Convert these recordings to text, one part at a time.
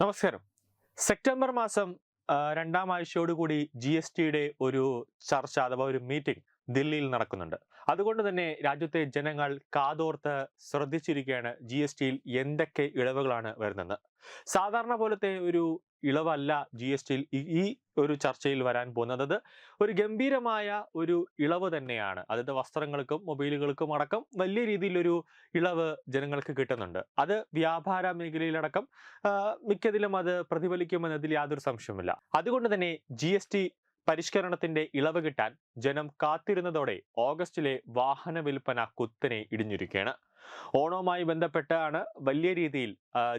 നമസ്കാരം. സെപ്റ്റംബർ മാസം രണ്ടാം ആഴ്ചയോടുകൂടി ജി എസ് ടിയുടെ ഒരു ചർച്ച അഥവാ ഒരു മീറ്റിംഗ് ദില്ലിയിൽ നടക്കുന്നുണ്ട്. അതുകൊണ്ട് തന്നെ രാജ്യത്തെ ജനങ്ങൾ കാതോർത്ത് ശ്രദ്ധിച്ചിരിക്കുകയാണ് ജി എസ് ടിയിൽ എന്തൊക്കെ ഇളവുകളാണ് വരുന്നത്. സാധാരണ പോലത്തെ ഒരു ഇളവല്ല ജി എസ് ടിയിൽ ഈ ഒരു ചർച്ചയിൽ വരാൻ പോകുന്നത്. ഒരു ഗംഭീരമായ ഒരു ഇളവ് തന്നെയാണ്. അതായത് വസ്ത്രങ്ങൾക്കും മൊബൈലുകൾക്കും അടക്കം വലിയ രീതിയിലൊരു ഇളവ് ജനങ്ങൾക്ക് കിട്ടുന്നുണ്ട്. അത് വ്യാപാര മേഖലയിലടക്കം മിക്കതിലും അത് പ്രതിഫലിക്കുമെന്നതിൽ യാതൊരു സംശയവുമില്ല. അതുകൊണ്ട് തന്നെ ജി പരിഷ്കരണത്തിന്റെ ഇളവ് കിട്ടാൻ ജനം കാത്തിരുന്നതോടെ ഓഗസ്റ്റിലെ വാഹന വിൽപ്പന കുത്തനെ ഇടിഞ്ഞിരിക്കുകയാണ്. ഓണവുമായി ബന്ധപ്പെട്ടാണ് വലിയ രീതിയിൽ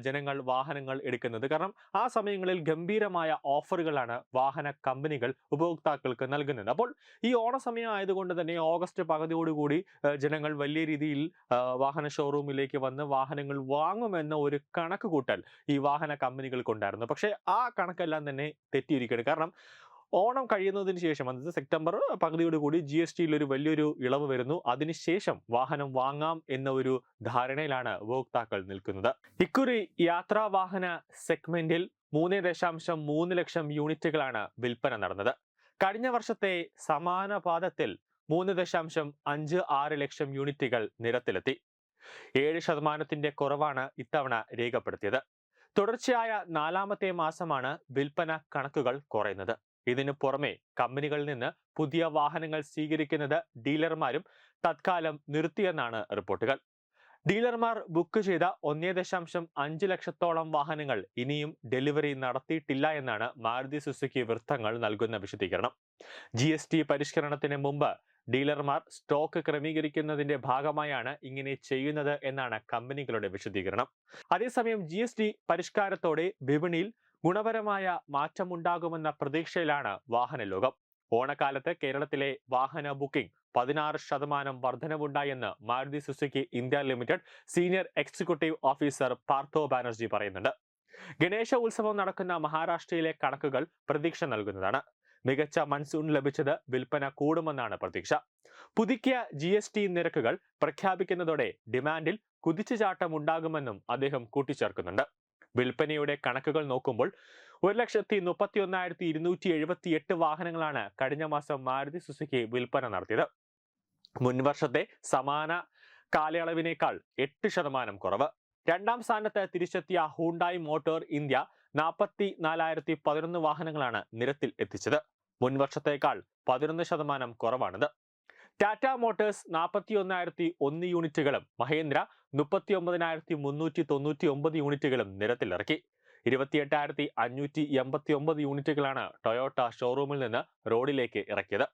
ജനങ്ങൾ വാഹനങ്ങൾ എടുക്കുന്നത്. കാരണം ആ സമയങ്ങളിൽ ഗംഭീരമായ ഓഫറുകളാണ് വാഹന കമ്പനികൾ ഉപഭോക്താക്കൾക്ക് നൽകുന്നത്. അപ്പോൾ ഈ ഓണസമയം ആയതുകൊണ്ട് തന്നെ ഓഗസ്റ്റ് പകുതിയോടുകൂടി ജനങ്ങൾ വലിയ രീതിയിൽ വാഹന ഷോറൂമിലേക്ക് വന്ന് വാഹനങ്ങൾ വാങ്ങുമെന്ന ഒരു കണക്ക് കൂട്ടൽ ഈ വാഹന കമ്പനികൾക്കുണ്ടായിരുന്നു പക്ഷേ ആ കണക്കെല്ലാം തന്നെ തെറ്റിയിരിക്കുകയാണ്. കാരണം ഓണം കഴിയുന്നതിന് ശേഷം അതായത് സെപ്റ്റംബർ പകുതിയോടുകൂടി ജി എസ് ടിയിൽ ഒരു വലിയൊരു ഇളവ് വരുന്നു. അതിനുശേഷം വാഹനം വാങ്ങാം എന്ന ഒരു ധാരണയിലാണ് ഉപഭോക്താക്കൾ നിൽക്കുന്നത്. ഇക്കുറി യാത്രാ വാഹന സെഗ്മെന്റിൽ മൂന്ന് ദശാംശം മൂന്ന് ലക്ഷം യൂണിറ്റുകളാണ് വിൽപ്പന നടന്നത്. കഴിഞ്ഞ വർഷത്തെ സമാന പാദത്തിൽ മൂന്ന് ദശാംശം അഞ്ച് ആറ് ലക്ഷം യൂണിറ്റുകൾ നിരത്തിലെത്തി. ഏഴ് ശതമാനത്തിന്റെ കുറവാണ് ഇത്തവണ രേഖപ്പെടുത്തിയത്. തുടർച്ചയായ നാലാമത്തെ മാസമാണ് വിൽപ്പന കണക്കുകൾ കുറയുന്നത്. ഇതിനു പുറമെ കമ്പനികളിൽ നിന്ന് പുതിയ വാഹനങ്ങൾ സ്വീകരിക്കുന്നത് ഡീലർമാരും തത്കാലം നിർത്തിയെന്നാണ് റിപ്പോർട്ടുകൾ. ഡീലർമാർ ബുക്ക് ചെയ്ത ഒന്നേ ദശാംശം അഞ്ച് ലക്ഷത്തോളം വാഹനങ്ങൾ ഇനിയും ഡെലിവറി നടത്തിയിട്ടില്ല എന്നാണ് മാരുതി സുസുക്കി വൃത്തങ്ങൾ നൽകുന്ന വിശദീകരണം. ജി എസ് ടി പരിഷ്കരണത്തിന് മുമ്പ് ഡീലർമാർ സ്റ്റോക്ക് ക്രമീകരിക്കുന്നതിന്റെ ഭാഗമായാണ് ഇങ്ങനെ ചെയ്യുന്നത് എന്നാണ് കമ്പനികളുടെ വിശദീകരണം. അതേസമയം ജി പരിഷ്കാരത്തോടെ വിപണിയിൽ ഗുണപരമായ മാറ്റമുണ്ടാകുമെന്ന പ്രതീക്ഷയിലാണ് വാഹന ലോകം ഓണക്കാലത്ത് കേരളത്തിലെ വാഹന ബുക്കിംഗ് പതിനാറ് ശതമാനം വർധനവുണ്ടായെന്ന് Maruti Suzuki India limited senior executive officer Partho Banerjee പറയുന്നുണ്ട്. ഗണേശ ഉത്സവം നടക്കുന്ന മഹാരാഷ്ട്രയിലെ കണക്കുകൾ പ്രതീക്ഷ നൽകുന്നതാണ്. മികച്ച മൺസൂൺ ലഭിച്ചത് വിൽപ്പന കൂടുമെന്നാണ് പ്രതീക്ഷ. പുതുക്കിയ ജി എസ് ടി നിരക്കുകൾ പ്രഖ്യാപിക്കുന്നതോടെ ഡിമാൻഡിൽ കുതിച്ചുചാട്ടം ഉണ്ടാകുമെന്നും അദ്ദേഹം കൂട്ടിച്ചേർക്കുന്നുണ്ട്. വിൽപ്പനയുടെ കണക്കുകൾ നോക്കുമ്പോൾ ഒരു ലക്ഷത്തി മുപ്പത്തി ഒന്നായിരത്തി ഇരുന്നൂറ്റി എഴുപത്തി എട്ട് വാഹനങ്ങളാണ് കഴിഞ്ഞ മാസം മാരുതി സുസുക്കി വിൽപ്പന നടത്തിയത്. മുൻവർഷത്തെ സമാന കാലയളവിനേക്കാൾ എട്ട് ശതമാനം കുറവ്. രണ്ടാം സ്ഥാനത്ത് തിരിച്ചെത്തിയ ഹൂണ്ടായി മോട്ടോർ ഇന്ത്യ നാൽപ്പത്തി നാലായിരത്തി പതിനൊന്ന് വാഹനങ്ങളാണ് നിരത്തിൽ എത്തിച്ചത്. മുൻവർഷത്തേക്കാൾ പതിനൊന്ന് ശതമാനം കുറവാണിത്. ടാറ്റ മോട്ടേഴ്സ് നാൽപ്പത്തി ഒന്നായിരത്തി ഒന്ന് യൂണിറ്റുകളും മഹേന്ദ്ര മുപ്പത്തി ഒമ്പതിനായിരത്തി മുന്നൂറ്റി തൊണ്ണൂറ്റി ഒമ്പത് യൂണിറ്റുകളും നിരത്തിലിറക്കി. ഇരുപത്തിയെട്ടായിരത്തി അഞ്ഞൂറ്റി എൺപത്തി ഒമ്പത് യൂണിറ്റുകളാണ് ടൊയോട്ട ഷോറൂമിൽ നിന്ന് റോഡിലേക്ക് ഇറക്കിയത്.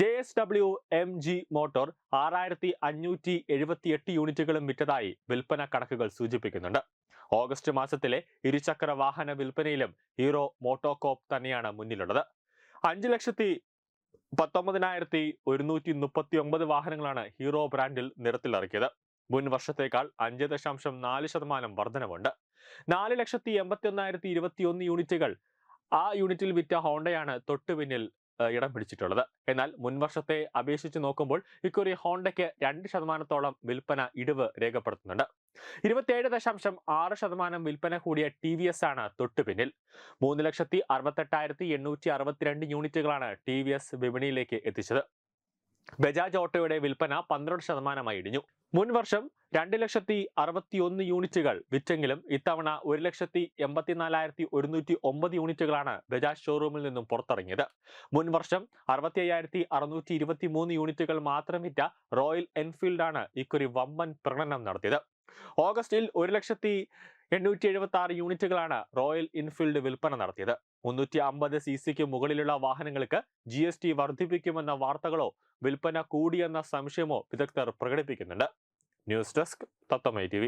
J S W M G motor ആറായിരത്തി അഞ്ഞൂറ്റി എഴുപത്തിയെട്ട് യൂണിറ്റുകളും വിറ്റതായി വിൽപ്പന കണക്കുകൾ സൂചിപ്പിക്കുന്നുണ്ട്. ഓഗസ്റ്റ് മാസത്തിലെ ഇരുചക്ര വാഹന വിൽപ്പനയിലും ഹീറോ മോട്ടോകോപ്പ് തന്നെയാണ് മുന്നിലുള്ളത്. അഞ്ച് ലക്ഷത്തി പത്തൊമ്പതിനായിരത്തി ഒരുന്നൂറ്റി മുപ്പത്തി ഒമ്പത് വാഹനങ്ങളാണ് ഹീറോ ബ്രാൻഡിൽ നിരത്തിലിറക്കിയത്. മുൻ വർഷത്തേക്കാൾ അഞ്ച് ദശാംശം നാല് ശതമാനം വർധനവുണ്ട്. നാല് ലക്ഷത്തി എൺപത്തി ഒന്നായിരത്തി ഇരുപത്തി ഒന്ന് യൂണിറ്റുകൾ ആ യൂണിറ്റിൽ വിറ്റ ഹോണ്ടയാണ് തൊട്ടു പിന്നിൽ ഇടം പിടിച്ചിട്ടുള്ളത്. എന്നാൽ മുൻവർഷത്തെ അപേക്ഷിച്ച് നോക്കുമ്പോൾ ഇക്കുറി ഹോണ്ടയ്ക്ക് രണ്ട് ശതമാനത്തോളം വിൽപ്പന ഇടിവ് രേഖപ്പെടുത്തുന്നുണ്ട്. ഇരുപത്തിയേഴ് ദശാംശം ആറ് ശതമാനം വിൽപ്പന കൂടിയ ടി വി എസ് ആണ് തൊട്ടുപിന്നിൽ മൂന്ന് ലക്ഷത്തി അറുപത്തെട്ടായിരത്തി എണ്ണൂറ്റി അറുപത്തിരണ്ട് യൂണിറ്റുകളാണ് ടി വി എസ് വിപണിയിലേക്ക് എത്തിച്ചത്. ബജാജ് ഓട്ടോയുടെ വിൽപ്പന പന്ത്രണ്ട് ശതമാനമായി ഇടിഞ്ഞു. മുൻ വർഷം രണ്ട് ലക്ഷത്തി അറുപത്തി ഒന്ന് യൂണിറ്റുകൾ വിറ്റെങ്കിലും ഇത്തവണ ഒരു ലക്ഷത്തി എൺപത്തിനാലായിരത്തി ഒരുന്നൂറ്റി ഒമ്പത് യൂണിറ്റുകളാണ് ബജാജ് ഷോറൂമിൽ നിന്നും പുറത്തിറങ്ങിയത്. മുൻ വർഷം അറുപത്തി അയ്യായിരത്തി അറുന്നൂറ്റി ഇരുപത്തി മൂന്ന് യൂണിറ്റുകൾ മാത്രം വിറ്റ റോയൽ എൻഫീൽഡാണ് ഇക്കുറി വമ്പൻ പ്രകടനം നടത്തിയത്. ഓഗസ്റ്റിൽ ഒരു ലക്ഷത്തി എണ്ണൂറ്റി എഴുപത്തി ആറ് യൂണിറ്റുകളാണ് റോയൽ എൻഫീൽഡ് വിൽപ്പന നടത്തിയത്. മുന്നൂറ്റി അമ്പത് സി സിക്ക് മുകളിലുള്ള വാഹനങ്ങൾക്ക് ജി എസ് ടി വർദ്ധിപ്പിക്കുമെന്ന വാർത്തകളോ വിൽപ്പന കൂടിയെന്ന സംശയമോ വിദഗ്ധർ പ്രകടിപ്പിക്കുന്നുണ്ട്. ന്യൂസ് ഡെസ്ക് തത്തമൈ ടി